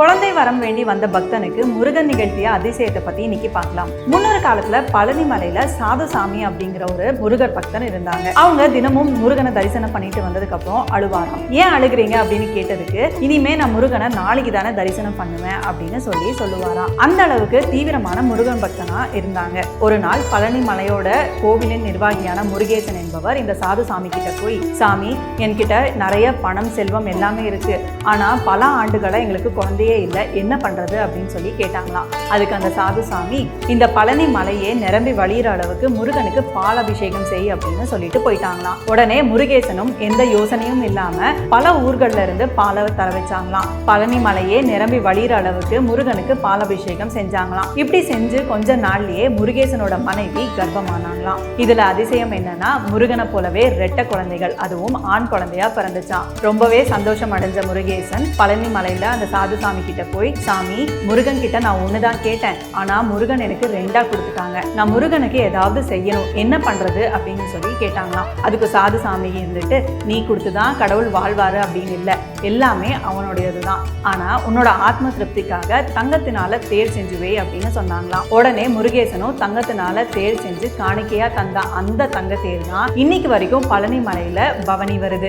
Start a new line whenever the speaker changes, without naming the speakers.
குழந்தை வரம் வேண்டி வந்த பக்தனுக்கு முருகன் நிகழ்த்திய அதிசயத்தை பத்தி இன்னைக்கு பார்க்கலாம். முன்னொரு காலத்துல பழனி மலையில சாதுசாமி அப்படிங்கிற ஒரு முருகர் பக்தன் இருந்தாங்க. அவங்க தினமும் முருகனை தரிசனம் பண்ணிட்டு வந்ததுக்கு அப்புறம் அழுவாராம். ஏன் அழுகுறீங்க அப்படின்னு கேட்டதுக்கு இனிமே நான் முருகனை நாளைக்கு தானே தரிசனம் பண்ணுவேன் அப்படின்னு சொல்லி சொல்லுவாராம். அந்த அளவுக்கு தீவிரமான முருகன் பக்தனா இருந்தாங்க. ஒரு நாள் பழனி மலையோட கோவிலின் நிர்வாகியான முருகேசன் என்பவர் இந்த சாது சாமி கிட்ட போய் சாமி என்கிட்ட நிறைய பணம் செல்வம் எல்லாமே இருக்கு. ஆனா பல ஆண்டுகளை எங்களுக்கு குழந்தைய மழையே இல்லை என்ன பண்ணுறது அப்படின்னு சொல்லி கேட்டாங்களாம். அதுக்கு அந்த சாது சாமி இந்த பழனி மலையே நிரம்பி வழியிற அளவுக்கு முருகனுக்கு பால் அபிஷேகம் செய் அப்படின்னு சொல்லிட்டு போயிட்டாங்களாம். உடனே முருகேசனும் எந்த யோசனையும் இல்லாமல் பல ஊர்கள்ல இருந்து பாலை தர வச்சாங்களாம். பழனி மலையே நிரம்பி வழியிற அளவுக்கு முருகனுக்கு பால் அபிஷேகம் செஞ்சாங்களாம். இப்படி செஞ்சு கொஞ்ச நாள்லயே முருகேசனோட மனைவி கர்ப்பமானாங்களாம். இதுல அதிசயம் என்னன்னா முருகனை போலவே ரெட்ட குழந்தைகள் அதுவும் ஆண் குழந்தையா பிறந்துச்சான் ரொம்பவே சந்தோஷம் அடைஞ்ச முருகேசன் பழனி மலையில அந்த சாதுசாமி சாமி கிட்ட போய் சாமி முருகன் கிட்ட நான் ஒன்று தான் கேட்டேன். ஆனால் முருகன் எனக்கு ரெண்டாக கொடுத்துட்டாங்க. நான் முருகனுக்கு ஏதாவது செய்யணும். என்ன பண்ணுறது அப்படின்னு சொல்லி கேட்டாங்களாம். அதுக்கு சாது சாமி இருந்துட்டு நீ கொடுத்து தான் கடவுள் வாழ்வாரு அப்படின்னு இல்லை. எல்லாமே அவனுடையது தான் ஆனால் உன்னோட ஆத்ம திருப்திக்காக தங்கத்தினால தேர் செஞ்சுவே அப்படின்னு சொன்னாங்களாம். உடனே முருகேசனும் தங்கத்தினால தேர் செஞ்சு காணிக்கையாக தந்த அந்த தங்க தேர் தான் இன்னைக்கு வரைக்கும் பழனி மலையில் பவனி வருது.